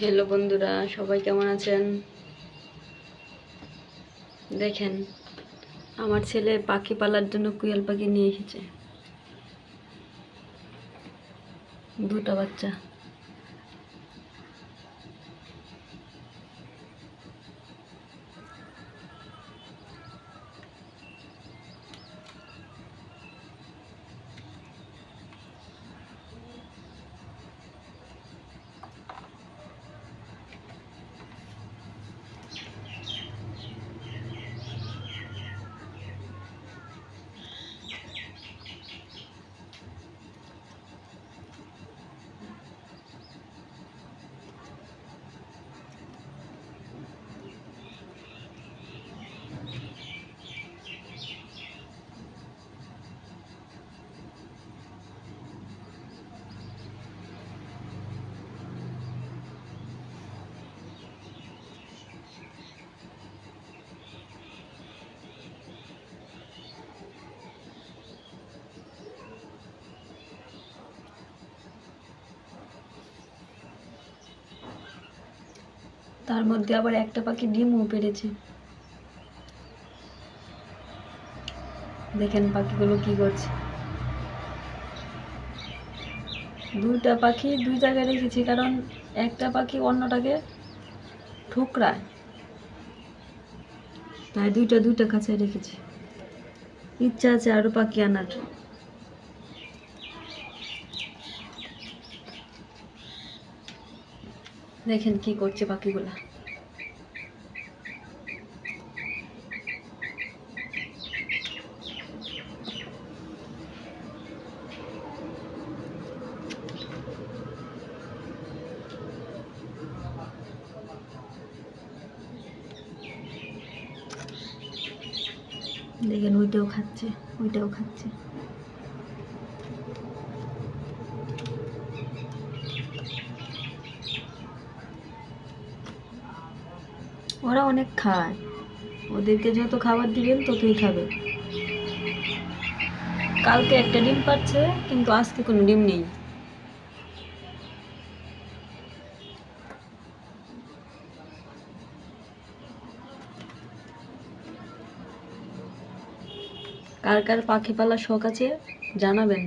Hello বন্ধুরা, সবাই কেমন আছেন? দেখেন, আমার ছেলে পাখি পালার জন্য কুয়াল পাখি নিয়ে এসেছে। দুটা বাচ্চা। তার মধ্যে আবার একটা পাখি ডিমও পেরেছে দেখেন পাখিগুলো কি করছে। দুইটা পাখি দুই জায়গায় রেখেছি, কারণ একটা পাখি অন্যটাকে ঠুকরায়। তাই দুইটা দুইটা কাছে রেখেছি। ইচ্ছা আছে আরও পাখি আনার। দেখেন কি করছে পাখিগুলা দেখেন ওইটাও খাচ্ছে ওইটাও খাচ্ছে। ওরা অনেক খায়। ওদেরকে যত খাবার দিবেন, ততই খাবে। কালকে একটা ডিম পাচ্ছে কিন্তু আজকে কোনো ডিম নেই। কার কার পাখি পালার শখ আছে, জানাবেন।